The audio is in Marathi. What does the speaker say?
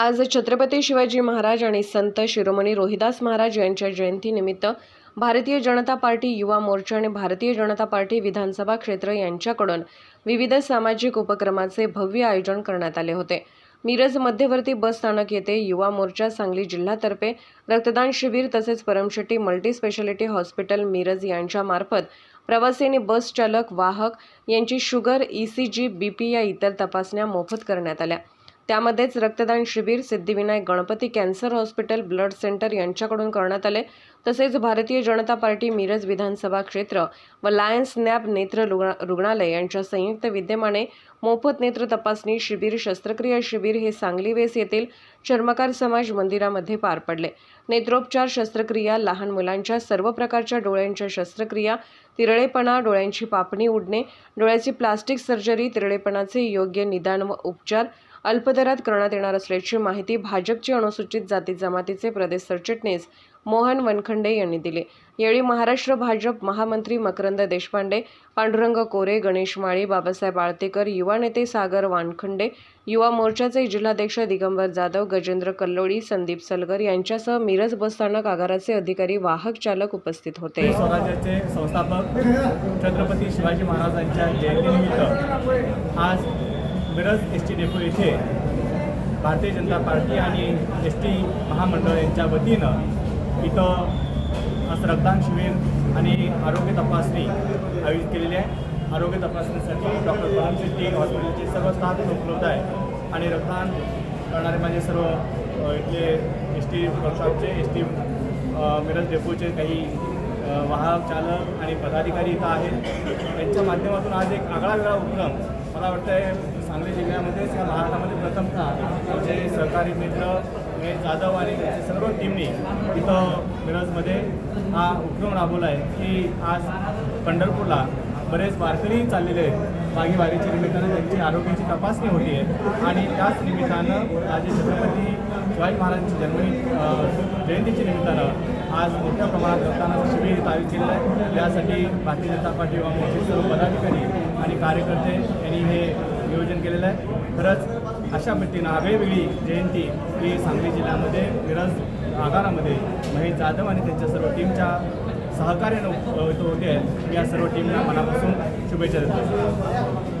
आज छत्रपती शिवाजी महाराज आणि संत शिरोमणी रोहिदास महाराज यांच्या जयंतीनिमित्त भारतीय जनता पार्टी युवा मोर्चा आणि भारतीय जनता पार्टी विधानसभा क्षेत्र यांच्याकडून विविध सामाजिक उपक्रमाचे भव्य आयोजन करण्यात आले होते. मिरज मध्यवर्ती बस स्थानक येथे युवा मोर्चा सांगली जिल्ह्यातर्फे रक्तदान शिबिर तसेच Paramshetti multi specialty hospital Miraj यांच्यामार्फत प्रवासी आणि बस चालक वाहक यांची sugar E C G B P या इतर तपासण्या मोफत करण्यात आल्या. त्यामध्येच रक्तदान शिबिर Siddhivinayak Ganpati cancer hospital blood centre यांच्याकडून करण्यात आले. तसेच भारतीय जनता पार्टी मिरज विधानसभा क्षेत्र व लायन्स नॅब नेत्र रुग्णा- रुग्णालय यांच्या संयुक्त विद्यमाने मोफत नेत्र तपासणी शिबिर शस्त्रक्रिया शिबिर हे सांगली वेस येथील चर्मकार समाज मंदिरामध्ये पार पडले. नेत्रोपचार शस्त्रक्रिया लहान मुलांच्या सर्व प्रकारच्या डोळ्यांच्या शस्त्रक्रिया तिरळेपणा डोळ्यांची पापणी उडणे डोळ्याची प्लास्टिक सर्जरी तिरळेपणाचे योग्य निदान व उपचार अल्पदरात करण्यात येणार असल्याची माहिती भाजपचे अनुसूचित जाती जमातीचे प्रदेश सरचिटणीस मोहन वनखंडे यांनी दिली. यावेळी महाराष्ट्र भाजप महामंत्री मकरंद देशपांडे पांडुरंग कोरे गणेश माळी बाबासाहेब आळतेकर युवा नेते सागर वानखंडे युवा मोर्चाचे जिल्हाध्यक्ष दिगंबर जाधव गजेंद्र कल्लोळी संदीप सलगर यांच्यासह मिरज बसस्थानक आगाराचे अधिकारी वाहक चालक उपस्थित होते. स्वराज्याचे संस्थापक छत्रपती शिवाजी महाराजांच्या जयंतीनिमित्त आज मिरज एस टी डेपो येथे भारतीय जनता पार्टी आणि एस टी महामंडळ यांच्या वतीनं इथं आज रक्तदान शिबिर आणि आरोग्य तपासणी आयोजित केलेली आहे. आरोग्य तपासणीसाठी डॉक्टर परम शेट्टी हॉस्पिटलचे सर्व स्टाफ उपलब्ध आहे आणि रक्तदान करणारे माझे सर्व इथले एस टी वर्कशॉपचे एस टी मिरज डेपोचे काही वाहक चालक आणि पदाधिकारी इथं आहेत. त्यांच्या माध्यमातून आज एक आगळा वेगळा उपक्रम मला वाटतं आहे सांगली जिल्ह्यामध्येच या महाराष्ट्रामध्ये प्रथमतः जे सहकारी मित्र महेश जाधव आणि त्यांच्या सर्व टीमनी इथं मिरजमध्ये हा उपक्रम राबवला आहे की आज पंढरपूरला बरेच वारकरी चाललेले आहेत. भागीवारीच्या निमित्तानं त्यांची आरोग्याची तपासणी होती आहे. आणि त्याच निमित्तानं राजे छत्रपती शिवाजी महाराजांची जन्म जयंतीच्या निमित्तानं आज मोठ्या प्रमाणात रक्तदानाचं शिबिर आयोजित केलेलं आहे. त्यासाठी भारतीय जनता पार्टी व मोठे सर्व पदाधिकारी आणि कार्यकर्ते यांनी हे नियोजन केलेलं आहे. खरंच अशा पद्धतीनं आगळीवेगळी जयंती ही सांगली जिल्ह्यामध्ये मिरज आगारामध्ये महेश जाधव आणि त्यांच्या सर्व टीमच्या सहकार्यानं होते या सर्व टीमला मनापासून शुभेच्छा देतो.